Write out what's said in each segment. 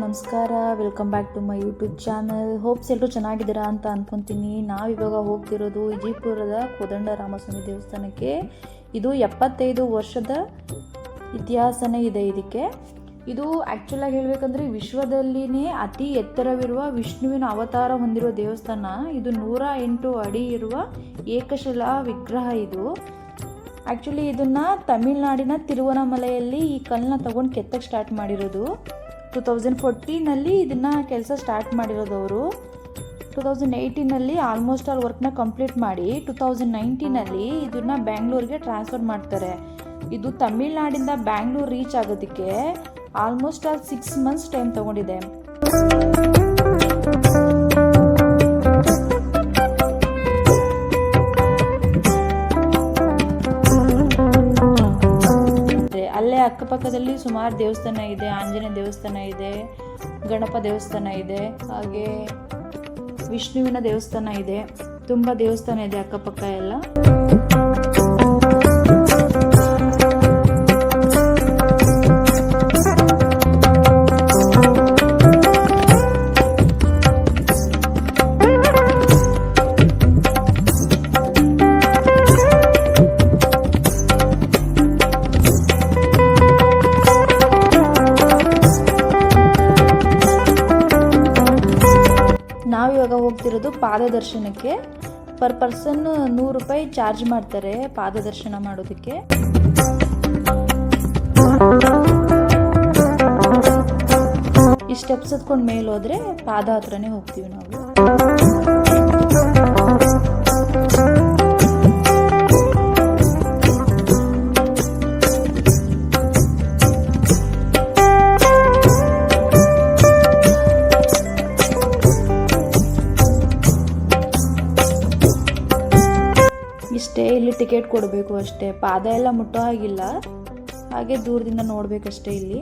Welcome back to my YouTube channel hope ಎಲ್ಲರೂ ಚೆನ್ನಾಗಿದ್ದೀರಾ ಅಂತ ಅನ್ಕೊತೀನಿ. ನಾವಿವಾಗ ಹೋಗ್ತಿರೋದು ವಿಜಯಪುರದ ಕೋದಂಡ ರಾಮಸ್ವಾಮಿ ದೇವಸ್ಥಾನಕ್ಕೆ. ಇದು ಎಪ್ಪತ್ತೈದು ವರ್ಷದ ಇತಿಹಾಸನೇ ಇದೆ ಇದಕ್ಕೆ. ಇದು ಆ್ಯಕ್ಚುಲಾಗಿ ಹೇಳಬೇಕಂದ್ರೆ ವಿಶ್ವದಲ್ಲಿನೇ ಅತಿ ಎತ್ತರವಿರುವ ವಿಷ್ಣುವಿನ ಅವತಾರ ಹೊಂದಿರುವ ದೇವಸ್ಥಾನ. ಇದು ನೂರ ಎಂಟು ಅಡಿ ಇರುವ ಏಕಶಿಲಾ ವಿಗ್ರಹ ಇದು. ಆ್ಯಕ್ಚುಲಿ ಇದನ್ನು ತಮಿಳ್ನಾಡಿನ ತಿರುವನಮಲೆಯಲ್ಲಿ ಈ ಕಲ್ಲನ್ನ ತಗೊಂಡು ಕೆತ್ತಕ್ಕೆ ಸ್ಟಾರ್ಟ್ ಮಾಡಿರೋದು. ಟು ತೌಸಂಡ್ ಫೋರ್ಟೀನಲ್ಲಿ ಇದನ್ನು ಕೆಲಸ ಸ್ಟಾರ್ಟ್ ಮಾಡಿರೋದು ಅವರು ಟು ತೌಸಂಡ್ ಏಯ್ಟೀನಲ್ಲಿ ಆಲ್ಮೋಸ್ಟ್ ಆಲ್ ವರ್ಕ್ನ ಕಂಪ್ಲೀಟ್ ಮಾಡಿ ಟು ತೌಸಂಡ್ ನೈನ್ಟೀನಲ್ಲಿ ಇದನ್ನು ಬ್ಯಾಂಗ್ಳೂರಿಗೆ ಟ್ರಾನ್ಸ್ಫರ್ ಮಾಡ್ತಾರೆ. ಇದು ತಮಿಳ್ನಾಡಿಂದ ಬ್ಯಾಂಗ್ಳೂರ್ ರೀಚ್ ಆಗೋದಕ್ಕೆ almost all six months time ತಗೊಂಡಿದೆ. ಅಕ್ಕಪಕ್ಕದಲ್ಲಿ ಸುಮಾರು ದೇವಸ್ಥಾನ ಇದೆ, ಆಂಜನೇಯ ದೇವಸ್ಥಾನ ಇದೆ, ಗಣಪ ದೇವಸ್ಥಾನ ಇದೆ, ಹಾಗೆ ವಿಷ್ಣುವಿನ ದೇವಸ್ಥಾನ ಇದೆ. ತುಂಬ ದೇವಸ್ಥಾನ ಇದೆ ಅಕ್ಕಪಕ್ಕ ಎಲ್ಲ. ನಾವಿವಾಗ ಹೋಗ್ತಿರೋದು ಪಾದದರ್ಶನಕ್ಕೆ. ಪರ್ ಪರ್ಸನ್ ನೂರು ರೂಪಾಯಿ ಚಾರ್ಜ್ ಮಾಡ್ತಾರೆ ಪಾದದರ್ಶನ ಮಾಡೋದಕ್ಕೆ. ಈ ಸ್ಟೆಪ್ಸ್ ಹತ್ಕೊಂಡು ಮೇಲೆ ಹೋದ್ರೆ ಪಾದ ಹತ್ರನೇ ಹೋಗ್ತೀವಿ ನಾವು. ಇಲ್ಲಿ ಟಿಕೆಟ್ ಕೊಡಬೇಕು ಅಷ್ಟೇ. ಪಾದ ಎಲ್ಲ ಮುಟ್ಟೋ ಹಾಗಿಲ್ಲ. ಹಾಗೆ ದೂರದಿಂದ ನೋಡ್ಬೇಕಷ್ಟೇ ಇಲ್ಲಿ.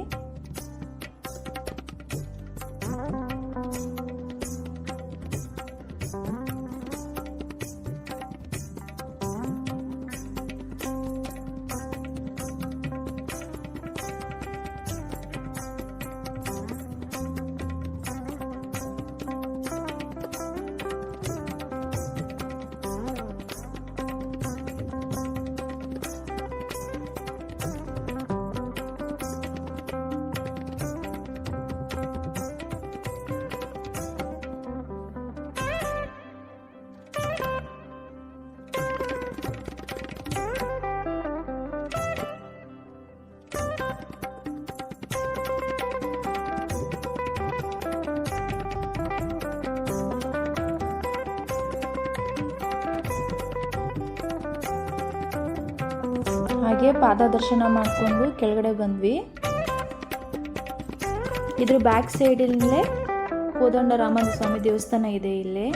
ಹಾಗೆ ಪಾದ ದರ್ಶನ ಮಾಡಿಕೊಂಡು ಕೆಳಗಡೆ ಬಂದ್ವಿ. ಇದ್ರ ಬ್ಯಾಕ್ ಸೈಡಲ್ಲೇ ಕೋದಂಡ ರಾಮನ ಸ್ವಾಮಿ ದೇವಸ್ಥಾನ ಇದೆ ಇಲ್ಲಿ.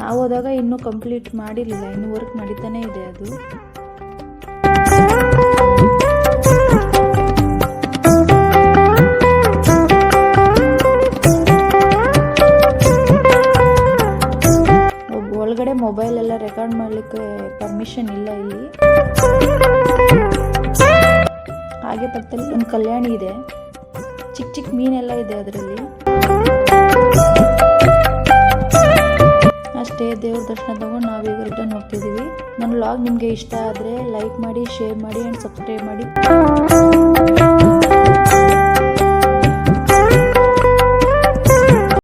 ನಾವು ಹೋದಾಗ ಇನ್ನೂ ಕಂಪ್ಲೀಟ್ ಮಾಡಿರಲಿಲ್ಲ, ಇನ್ನೂ ವರ್ಕ್ ನಡೀತಾನೆ ಇದೆ ಅದು. ಎಲ್ಲ ರೆಕಾರ್ಡ್ ಮಾಡಲಿಕ್ಕೆ ಪರ್ಮಿಷನ್ ಇಲ್ಲ ಇಲ್ಲಿ. ಹಾಗೆ ಪಕ್ಕದಲ್ಲಿ ಒಂದು ಕಲ್ಯಾಣಿ ಇದೆ. ಚಿಕ್ಕ ಚಿಕ್ಕ ಮೀನೆಲ್ಲ ಇದೆ ಅದರಲ್ಲಿ. ಅಷ್ಟೇ ದೇವ್ರ ದರ್ಶನ ತಗೊಂಡು ನಾವೀಗ ರಿಟರ್ನ್ ಹೋಗ್ತಿದ್ದೀವಿ ನನ್ನ ವ್ಲಾಗ್ ನಿಮಗೆ ಇಷ್ಟ ಆದರೆ ಲೈಕ್ ಮಾಡಿ ಶೇರ್ ಮಾಡಿ ಆ್ಯಂಡ್ ಸಬ್ಸ್ಕ್ರೈಬ್ ಮಾಡಿ.